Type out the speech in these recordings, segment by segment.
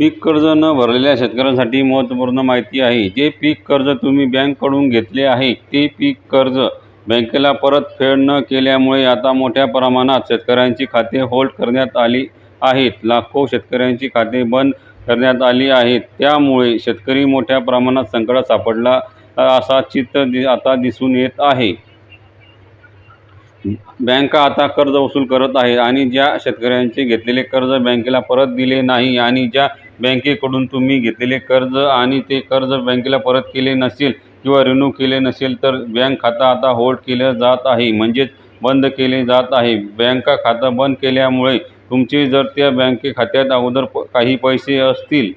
पीक कर्ज न भरलेल्या शेतकऱ्यांसाठी महत्त्वपूर्ण माहिती आहे. जे पीक कर्ज तुम्ही बँकेकडून घेतले आहे ते पीक कर्ज बँकेला परतफेड न केल्यामुळे आता मोठ्या प्रमाणात शेतकऱ्यांची खाते होल्ड करण्यात आली आहेत. लाखो शेतकऱ्यांची खाते बंद करण्यात आली आहेत. त्यामुळे शेतकरी मोठ्या प्रमाणात संकटात सापडला असा चित्र दि आता दिसून येत आहे. बँका आता कर्ज वसूल करत आहे आणि ज्या शेतकऱ्यांचे घेतलेले कर्ज बँकेला परत दिले नाही आणि ज्या बँकेकडून तुम्ही घेतलेले कर्ज आणि ते कर्ज बँकेला परत केले नसेल किंवा रिन्यू केले नसेल तर बँक खातं आता होल्ड केलं जात आहे. म्हणजेच बंद केले जात आहे. बँका खातं बंद केल्यामुळे तुमचे जर त्या बँके खात्यात अगोदर प काही पैसे असतील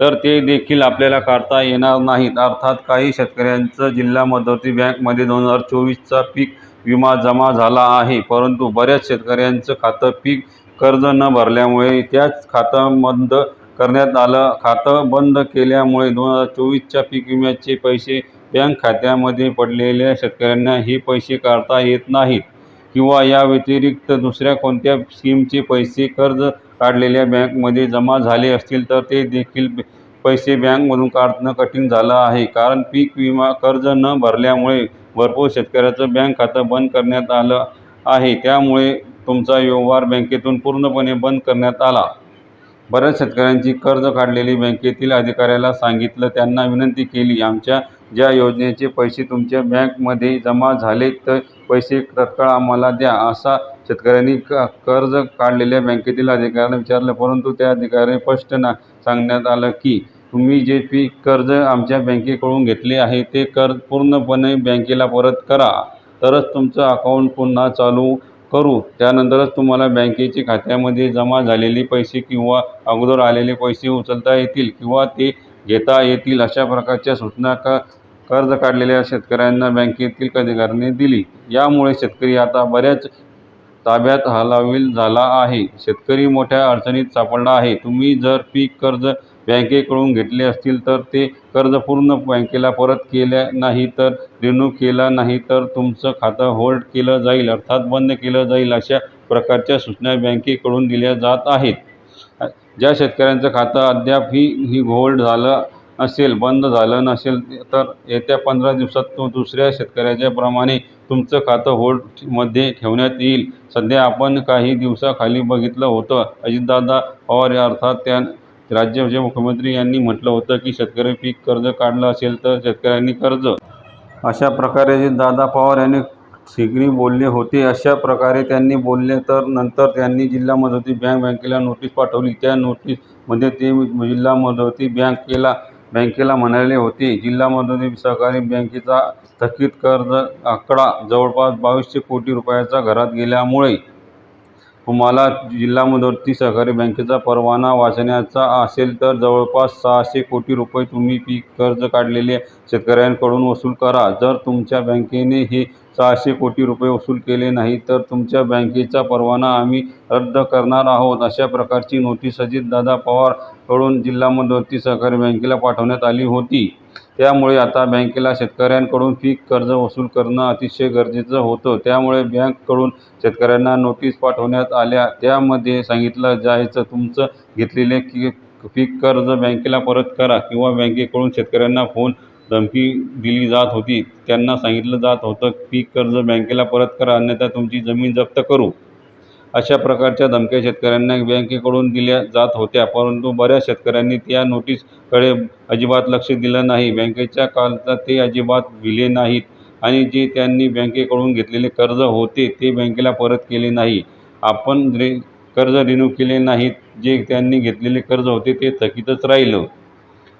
तर ते देखील आपल्याला काढता येणार नाहीत. अर्थात काही शेतकऱ्यांचं जिल्हा मध्यवर्ती बँकमध्ये दोन हजार चोवीसचा पीक विमा जमा झाला आहे. परंतु बऱ्याच शेतकऱ्यांचं खातं पीक कर्ज न भरल्यामुळे त्याच खातं बंद करण्यात आलं. खातं बंद केल्यामुळे दोन हजार चोवीसच्या पीक विम्याचे पैसे बँक खात्यामध्ये पडलेल्या शेतकऱ्यांना हे पैसे काढता येत नाहीत. किंवा या व्यतिरिक्त दुसऱ्या कोणत्या स्कीमचे पैसे कर्ज काढलेल्या बँकमध्ये जमा झाले असतील तर ते देखील पैसे बँकमधून काढणं कठीण झालं आहे. कारण पीक विमा कर्ज न भरल्यामुळे भरपूर शेतकऱ्याचं बँक खातं बंद करण्यात आलं आहे. त्यामुळे तुमचा व्यवहार बँकेतून पूर्णपणे बंद करण्यात आला. बऱ्याच शेतकऱ्यांची कर्ज काढलेली बँकेतील अधिकाऱ्याला सांगितलं. त्यांना विनंती केली आमच्या ज्या योजनेचे पैसे तुमच्या बँकमध्ये जमा झाले तर पैसे तत्काळ आम्हाला द्या. असा शेतकऱ्यांनी क कर्ज काढलेल्या बँकेतील अधिकाऱ्यांना विचारलं परंतु त्या अधिकाऱ्याने स्पष्ट ना सांगण्यात आलं की तुम्ही जे पीक कर्ज आमच्या बँकेकडून घेतले आहे ते कर्ज पूर्णपणे बँकेला परत करा. तरच तुमचं अकाउंट पुन्हा चालू करू. त्यानंतरच तुम्हाला बँकेचे खात्यामध्ये जमा झालेले पैसे किंवा अगोदर आलेले पैसे उचलता येतील किंवा ते घेता येतील अशा प्रकारच्या सूचना क कर्ज काढलेल्या शेतकऱ्यांना बँकेतील अधिकाऱ्यांनी दिली. यामुळे शेतकरी आता बऱ्याच ताब्यात हलाखील झाला आहे. शेतकरी मोठ्या अडचणीत सापडला आहे. तुम्ही जर पीक कर्ज बँकेकडून घेतले असतील तर ते कर्ज पूर्ण बँकेला परत केल्या नाही तर रिन्यू केला नाही तर तुमचं खातं होल्ड केलं जाईल अर्थात बंद केलं जाईल अशा प्रकारच्या सूचना बँकेकडून दिल्या जात आहेत. ज्या शेतकऱ्यांचं खातं अद्यापही ही होल्ड झालं असेल बंद झालं नसेल तर येत्या पंधरा दिवसात तो दुसऱ्या शेतकऱ्याच्या प्रमाणे तुमचं खातं होल्डमध्ये ठेवण्यात येईल. सध्या आपण काही दिवसाखाली बघितलं होतं. अजितदादा पवार अर्थात त्या राज्याचे मुख्यमंत्री यांनी म्हटलं होतं की शेतकरी पीक कर्ज काढलं असेल तर शेतकऱ्यांनी कर्ज. अशा प्रकारे अजितदादा पवार यांनी शिगरी बोलले होते. अशा प्रकारे त्यांनी बोलले तर नंतर त्यांनी जिल्हा मदती बँक बँकेला नोटीस पाठवली. त्या नोटीसमध्ये ते जिल्हा मदती बँकेला बँकेला म्हणाले होते जिल्हा मध्यवर्ती सहकारी बँकेचा थकित कर्ज आकडा जवळपास बावीसशे कोटी रुपयाचा घरात गेल्यामुळे तुम्हाला जिल्हा मध्यवर्ती सहकारी बँकेचा परवाना वाचण्याचा असेल तर जवळपास सहाशे कोटी रुपये तुम्ही पीक कर्ज काढलेल्या शेतकऱ्यांकडून वसूल करा. जर तुमच्या बँकेने हे सहाशे कोटी रुपये वसूल केले नाही तर तुमच्या बँकेचा परवाना आम्ही रद्द करणार आहोत अशा प्रकारची नोटीस अजितदादा पवारकडून जिल्हा मध्यवर्ती सहकारी बँकेला पाठवण्यात आली होती. त्यामुळे आता बँकेला शेतकऱ्यांकडून पीक कर्ज वसूल करणं अतिशय गरजेचं होतं. त्यामुळे बँककडून शेतकऱ्यांना नोटीस पाठवण्यात आल्या. त्यामध्ये सांगितलं जायचं तुमचं घेतलेले की पीक कर्ज बँकेला परत करा किंवा बँकेकडून शेतकऱ्यांना फोन धमकी दिली जात होती. त्यांना सांगितलं जात होतं पीक कर्ज बँकेला परत करा अन्यथा तुमची जमीन जप्त करू. अशा प्रकारच्या धमक्या शेतकऱ्यांना बँकेकडून दिल्या जात होत्या. परंतु बऱ्याच शेतकऱ्यांनी त्या नोटीसकडे अजिबात लक्ष दिलं नाही. बँकेच्या कालचा ते अजिबात दिले नाहीत आणि जे त्यांनी बँकेकडून घेतलेले कर्ज होते ते बँकेला परत केले नाही. आपण रे कर्ज रिन्यू केले नाहीत जे त्यांनी घेतलेले कर्ज होते ते थकीतच राहिलं.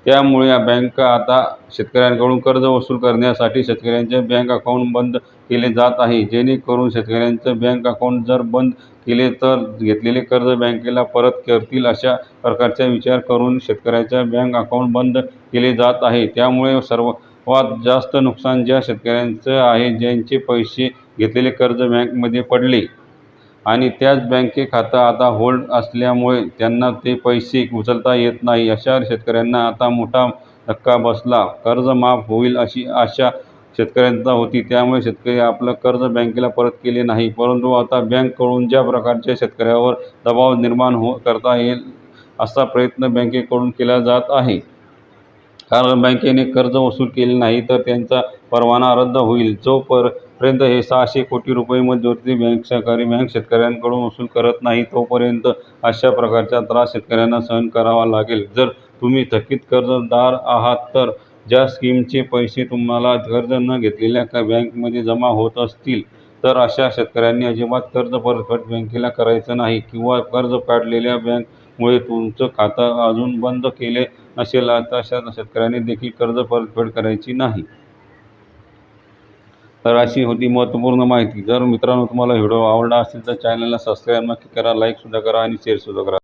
त्यामुळे या बँका आता शेतकऱ्यांकडून कर्ज वसूल करण्यासाठी शेतकऱ्यांचे बँक अकाउंट बंद केले जात आहे. जेणेकरून शेतकऱ्यांचं बँक अकाउंट जर बंद केले तर घेतलेले कर्ज बँकेला परत करतील अशा प्रकारचा विचार करून शेतकऱ्याच्या बँक अकाउंट बंद केले जात आहे. त्यामुळे सर्वात जास्त नुकसान ज्या शेतकऱ्यांचं आहे ज्यांचे पैसे घेतलेले कर्ज बँकमध्ये पडले. आणि त्याच बँके खातं आता होल्ड असल्यामुळे त्यांना ते पैसे उचलता येत नाही. अशा शेतकऱ्यांना आता मोठा धक्का बसला. कर्ज माफ होईल अशी आशा शेतकऱ्यांना होती. त्यामुळे शेतकरी आपलं कर्ज बँकेला परत केले नाही. परंतु आता बँककडून ज्या प्रकारच्या शेतकऱ्यावर दबाव निर्माण हो करता येईल असा प्रयत्न बँकेकडून केला जात आहे. कारण बँकेने कर्ज वसूल केले नाही तर त्यांचा परवाना रद्द होईल. जोपर पर्यंत हे सहाशे कोटी रुपये मध्यवर्ती बँक सहकारी बँक शेतकऱ्यांकडून वसूल करत नाही तोपर्यंत अशा प्रकारचा त्रास शेतकऱ्यांना सहन करावा लागेल. जर तुम्ही थकीत कर्जदार आहात तर ज्या स्कीमचे पैसे तुम्हाला कर्ज न घेतलेल्या का बँकमध्ये जमा होत असतील तर अशा शेतकऱ्यांनी अजिबात कर्ज परतफेड बँकेला करायचं नाही किंवा कर्ज काढलेल्या बँकमुळे तुमचं खातं अजून बंद केले नसेल तर अशा शेतकऱ्यांनी देखील कर्ज परतफेड करायची नाही. तर अशी होती महत्त्वपूर्ण माहिती. जर मित्रांनो तुम्हाला व्हिडिओ आवडला असेल तर चॅनलला सबस्क्राईब नक्की करा लाईकसुद्धा करा आणि शेअरसुद्धा करा.